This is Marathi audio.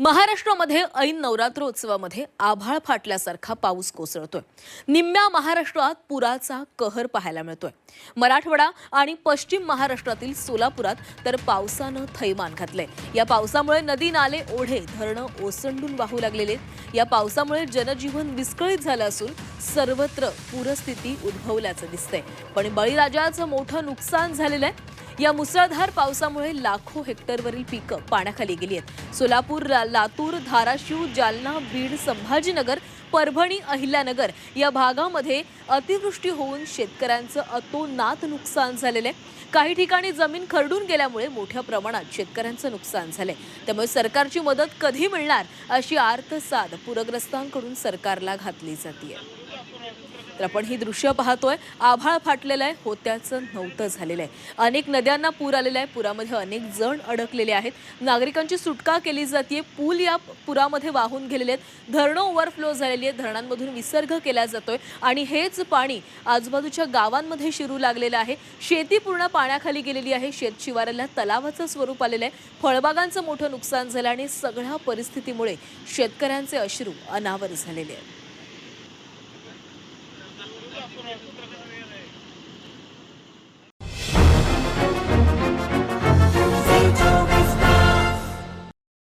महाराष्ट्रामध्ये ऐन नवरात्रोत्सवामध्ये आभाळ फाटल्यासारखा पाऊस कोसळतोय. निम्म्या महाराष्ट्रात पुराचा कहर पाहायला मिळतोय. मराठवाडा आणि पश्चिम महाराष्ट्रातील सोलापुरात तर पावसानं थैमान घातलंय. या पावसामुळे नदी नाले ओढे धरणं ओसंडून वाहू लागलेले या पावसामुळे जनजीवन विस्कळीत झालं असून सर्वत्र पूरस्थिती उद्भवल्याचं दिसतंय. पण बळीराजाचं मोठं नुकसान झालेलं आहे. या मुसळधार पावसामुळे लाखो हेक्टरवरील पिकं पाण्याखाली गेली आहेत. सोलापूर लातूर धाराशिव जालना बीड संभाजीनगर परभणी अहिल्यानगर या भागामध्ये अतिवृष्टी होऊन शेतकऱ्यांचं अतोनात नुकसान झालेलं आहे. काही ठिकाणी जमीन खरडून गेल्यामुळे मोठ्या प्रमाणात शेतकऱ्यांचं नुकसान झालंय. त्यामुळे सरकारची मदत कधी मिळणार अशी आर्थसाद पूरग्रस्तांकडून सरकारला घातली जाते तर आपण ही दृश्य पाहतोय आभाळ फाटलेलं आहे होत्याचं नव्हतं झालेलं आहे. अनेक नद्यांना पूर आलेला आहे पुरामध्ये अनेक जण अडकलेले आहेत. नागरिकांची सुटका केली जाते पूल या पुरामध्ये वाहून गेलेले आहेत. धरणं ओव्हरफ्लो झालेली आहेत धरणांमधून विसर्ग केला जातोय आणि हेच पाणी आजूबाजूच्या गावांमध्ये शिरू लागलेलं आहे. शेती पूर्ण पाण्याखाली गेलेली आहे शेत शिवाराला तलावाचं स्वरूप आलेलं आहे. फळबागांचं मोठं नुकसान झालं आणि सगळ्या परिस्थितीमुळे शेतकऱ्यांचे अश्रू अनावर झालेले आहेत. Gracias.